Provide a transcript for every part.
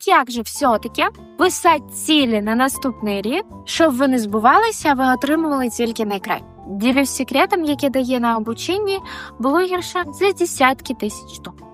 Так як же все-таки писати цілі на наступний рік, щоб вони збувалися, а ви отримували тільки найкраще. Ділюсь секретом, який дає на обученні блогерша за десятки тисяч доларів.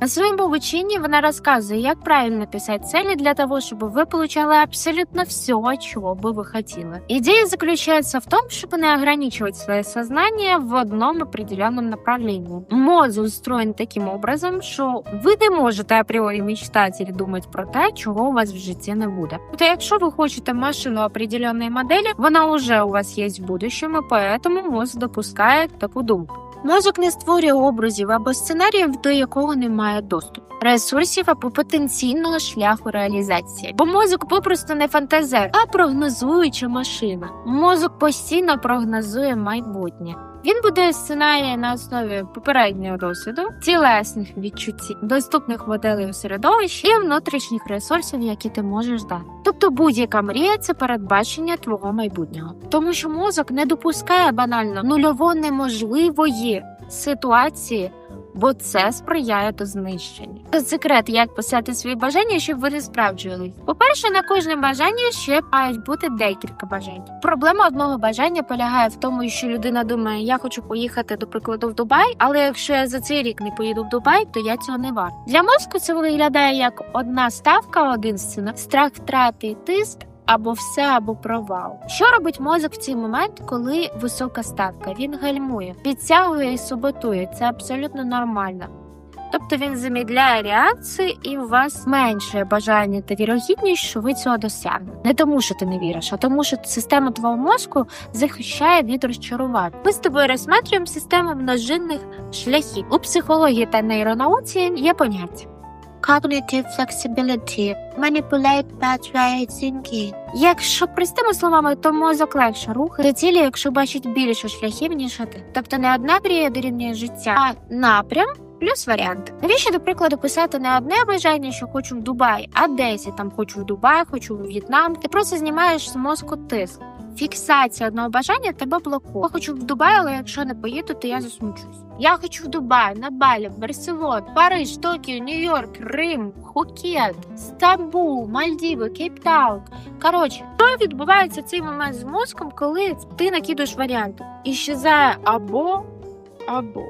На своєму обученні вона розказує, як правильно писати цели для того, щоб ви получали абсолютно все, чего бы вы хотели. Идея заключается в том, чтобы не ограничивать свое сознание в одном определенном направлении. Мозг устроен таким образом, що ви не можете апріорі мечтати і думати про те, чого у вас в житті не буде. Тобто, якщо ви хочете машину определенної моделі, вона вже у вас є в будущому, поэтому мозг допускає таку думку. Мозок не створює образів або сценаріїв, до якого немає доступу, ресурсів або потенційного шляху реалізації. Бо мозок попросту не фантазер, а прогнозуюча машина. Мозок постійно прогнозує майбутнє. Він буде сценарій на основі попереднього досвіду, тілесних відчуттів, доступних моделей у середовищі і внутрішніх ресурсів, які ти можеш дати. Тобто будь-яка мрія це передбачення твого майбутнього, тому що мозок не допускає банально нульово неможливої ситуації. Бо це сприяє до знищення. Секрет, як писати свої бажання, щоб вони справджувались. По-перше, на кожне бажання ще мають бути декілька бажань. Проблема одного бажання полягає в тому, що людина думає, я хочу поїхати, до прикладу, в Дубай, але якщо я за цей рік не поїду в Дубай, то я цього не варт. Для мозку це виглядає як одна ставка, один сценар, страх втрати тиск. Або все, або провал. Що робить мозок в цей момент, коли висока ставка? Він гальмує, підтягує і саботує. Це абсолютно нормально. Тобто він замідляє реакції, і у вас менше бажання та вірогідність, що ви цього досягнете. Не тому, що ти не віриш, а тому, що система твого мозку захищає від розчарувань. Ми з тобою розсматрюємо систему множинних шляхів. У психології та нейронауці є поняття. Cognitive flexibility, manipulate pathway thinking. Якщо простими словами, то мозок легше рухає цілі, якщо бачить більше шляхів, ніж один. Тобто не одна мрія дорівнює життя, а напрям плюс варіант. Навіщо, до прикладу, писати не одне бажання, що хочу в Дубай, а 10, там хочу в Дубай, хочу в В'єтнам. Ти просто знімаєш з мозку тиск. Фіксація одного бажання тебе блокує. Я хочу в Дубай, але якщо не поїду, то я засмучусь. Я хочу в Дубай, на Балі, Барселон, Париж, Токіо, Нью-Йорк, Рим, Хукет, Стамбул, Мальдіви, Кейптаун. Коротше, що відбувається цей момент з мозком, коли ти накидуєш варіанти? І щезає або або.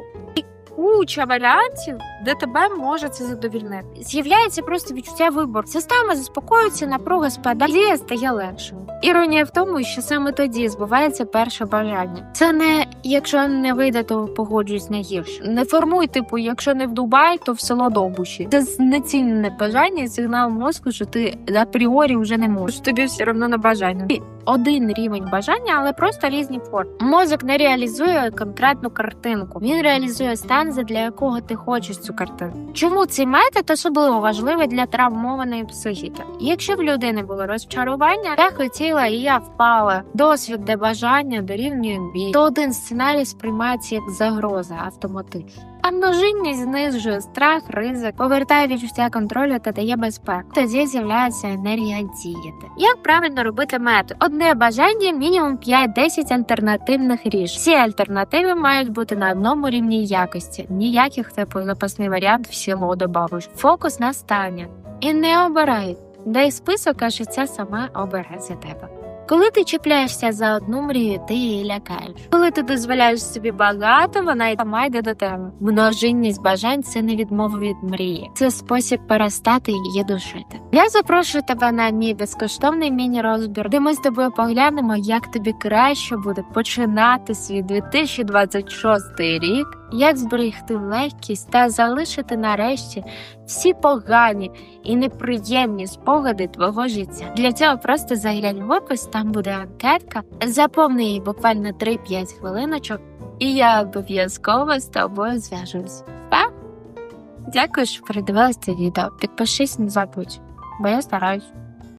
Куча варіантів, де тебе може це задовільнити. З'являється просто відчуття вибору. Система заспокоюється, напруга спадає, стає легшою. Іронія в тому, що саме тоді збувається перше бажання. Це не якщо не вийде, то погоджуюсь на гірше. Не формуй, типу, якщо не в Дубай, то в село Довбуші. Це знецінене бажання сигнал мозку, що ти апріорі вже не можеш. Тобі все одно на бажання. Один рівень бажання, але просто різні форми. Мозок не реалізує конкретну картинку. Він реалізує стан, задля якого ти хочеш цю картинку. Чому цей метод особливо важливий для травмованої психіки? Якщо в людини було розчарування, я хотіла і я впала. Досвід, де бажання дорівнює бій, то один сценарій сприймається як загроза автоматично. А множинність знижує страх, ризик, повертає відчуття контролю та дає безпеку. Тоді з'являється енергія діяти. Як правильно робити метод? Одне бажання, мінімум 5-10 альтернативних рішень. Всі альтернативи мають бути на одному рівні якості. Ніяких типу запасний варіант в село добавиш. Фокус на стані. І не обирай. Дай список, а життя саме обере за тебе. Коли ти чіпляєшся за одну мрію, ти її лякаєш. Коли ти дозволяєш собі багато, вона й сама йде до тебе. Множинність бажань це не відмова від мрії, це спосіб перестати її душити. Я запрошую тебе на мій безкоштовний міні-розбір, де ми з тобою поглянемо, як тобі краще буде починати свій 2026 рік, як зберегти легкість та залишити нарешті всі погані і неприємні спогади твого життя. Для цього просто заглянь в опис, там буде анкетка, заповни її буквально 3-5 хвилиночок, і я обов'язково з тобою зв'яжусь. Па! Дякую, що передивилась це відео. Підпишись, не забудь, бо я стараюсь.